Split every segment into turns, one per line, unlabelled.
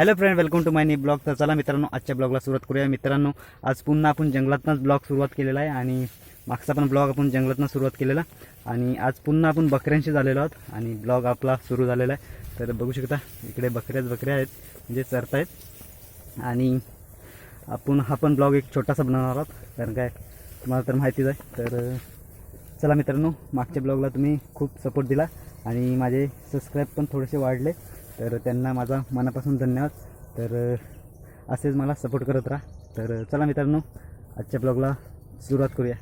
Hello friend welcome to my new blog तर चला मित्रांनो आजच्या ब्लॉगला सुरुवात करूया. मित्रांनो आज पुन्हा आपण जंगलातनंच ब्लॉग सुरुवात केलेला आहे आणि मागचा पण ब्लॉग आपण जंगलातनं सुरुवात केलेला. आणि आज पुन्हा आपण बकऱ्यांशी झालेलो आहोत आणि ब्लॉग आपला सुरू झालेला आहे. तर बघू शकता इकडे बकऱ्याच बकऱ्या आहेत म्हणजे चरत आहेत. आणि आपण हा पण ब्लॉग एक छोटासा बनवणार आहोत कारण काय तुम्हाला तर माहितीच आहे. तर चला मित्रांनो मागच्या ब्लॉगला तुम्ही खूप सपोर्ट दिला आणि माझे सबस्क्राईब पण थोडेसे वाढले. तर त्यांना माझा मनापासून धन्यवाद. तर असेच मला सपोर्ट करत राहा. तर चला मित्रांनो आजच्या ब्लॉगला सुरुवात करूया.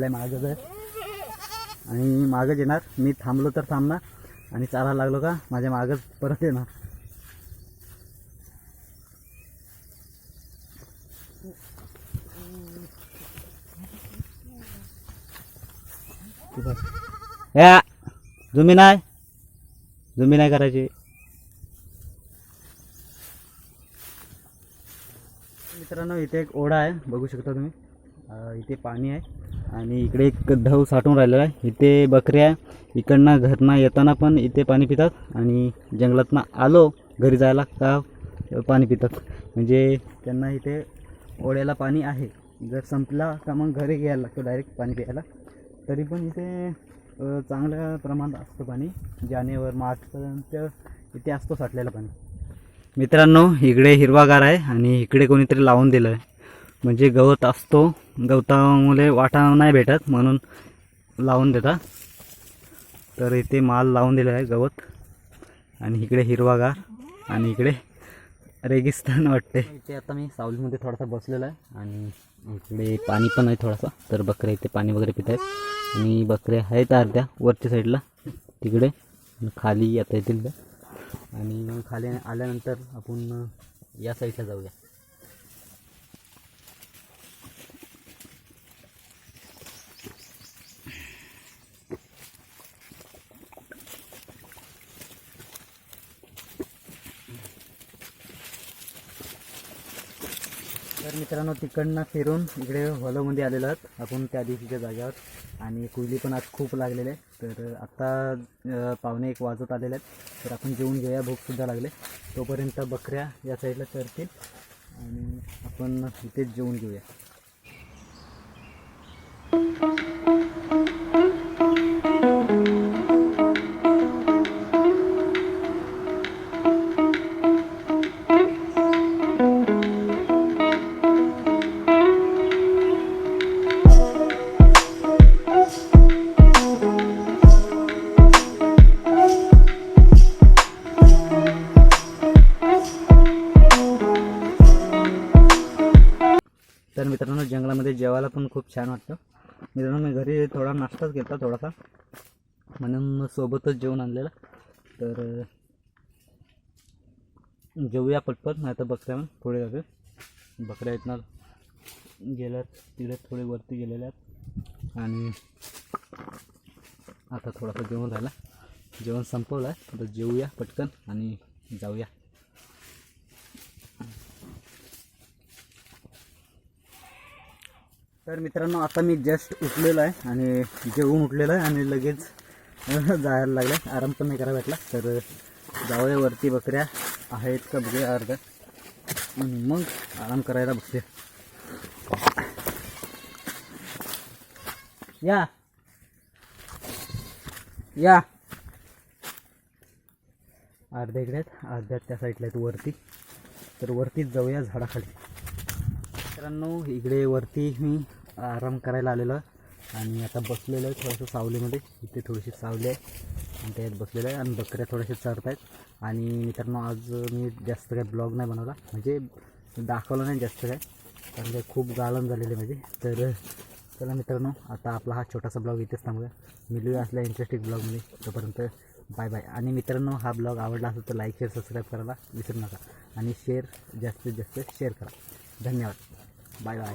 आपल्या मागच आहे आणि मागच येणार. मी थांबलो तर थांबणार. आणि चारा लागलो का? माझ्या मागच परत येणार. या. जुमी नाही? जुमी नाही करायची. मित्रांनो इथे एक ओढा आहे. बघू शकता तुम्ही. इथे पाणी आहे. आणि इकडे एक ढव साठून राहिलेला आहे. इथे बकऱ्या इकडनं घरनं येताना पण इथे पाणी पितात आणि जंगलातनं आलो घरी जायला का पाणी पितात. म्हणजे त्यांना इथे ओढ्याला पाणी आहे. जर संपला का मग घरी घ्यायला लागतो डायरेक्ट पाणी प्यायला. तरी पण इथे चांगल्या प्रमाणात असतं पाणी. जानेवार मार्चपर्यंत इथे असतो साठलेलं पाणी. मित्रांनो इकडे हिरवागार आहे आणि इकडे कोणीतरी लावून दिलं आहे म्हणजे गवत असतो. गवतामुळे वाटा नाही भेटत म्हणून लावून देतात तर इथे माल लावून दिलेला आहे गवत. आणि इकडे हिरवागार आणि इकडे रेगिस्तान वाटते. इथे आता मी सावलीमध्ये थोडासा बसलेला आहे आणि इकडे पाणी पण आहे थोडासा. तर बकऱ्या इथे पाणी वगैरे पित आहेत. आणि बकऱ्या आहेत अर्ध्या वरच्या साईडला तिकडे खाली आता येतील आणि मग खाली आल्यानंतर आपण या साईडला जाऊया. तर मित्रांनो तिकडनं फिरून इकडे हॉलोमध्ये आलेलो आहोत. आपण त्या दिवशीच्या जागेवर. आणि कुयली पण आज खूप लागलेले. आहे तर आत्ता पाहुणे एक वाजत आलेले आहेत. तर आपण जेवून घेऊया. भूकसुद्धा लागले. तोपर्यंत बकऱ्या या साईडला चरतील. आणि आपण इथेच जेवून घेऊया. तर मित्रांनो जंगलामध्ये जेवायला पण खूप छान वाटतं. मित्रांनो मी घरी थोडा नाश्ताच घेतला थोडासा. म्हणून सोबतच जेवण आणलेलं. तर जेवूया पटपट नाही तर बकऱ्या मग पुढे जाते बकऱ्या इथनं गेल्यात तिकडे थोडे वरती गेलेल्या आहेत. आणि आता थोडासा जेवण झाला. जेवण संपवलं आहे. आता जेवूया पटकन आणि जाऊया. तर मित्रांनो आता मी जस्ट उठलेलो आहे आणि जेवून उठलेलो आहे आणि लगेच जायला लागलं आहे आराम पण नाही करायला भेटला. तर जाऊया वरती बकऱ्या आहेत का बघूया अर्ध्या आणि मग आराम करायला बघते या. या. अर्ध्या इकडे आहेत अर्ध्या त्या साईडला आहेत वरती. तर वरतीच जाऊया झाडाखाली. मित्रांनो इकडे वरती मी आराम करायला आलेलो आणि आता बसलेलो आहे थोडंसं सावलीमध्ये. इथे थोडीशी सावली आहे. आणि त्यात बसलेलं आहे. आणि बकऱ्या थोड्याशा चरत आहेत आणि मित्रांनो आज मी जास्त काही ब्लॉग नाही बनवला. म्हणजे दाखवलं नाही जास्त काय कारण ते खूप गाळण झालेले माझे. तर चला मित्रांनो आता आपला हा छोटासा ब्लॉग इथेच थांबूया. मिळूया असल्या इंटरेस्टिंग ब्लॉगमध्ये. तोपर्यंत बाय बाय आणि मित्रांनो हा ब्लॉग आवडला असेल तर लाईक शेअर सबस्क्राईब करायला विसरू नका. आणि शेअर जास्तीत जास्त शेअर करा. धन्यवाद. Bye bye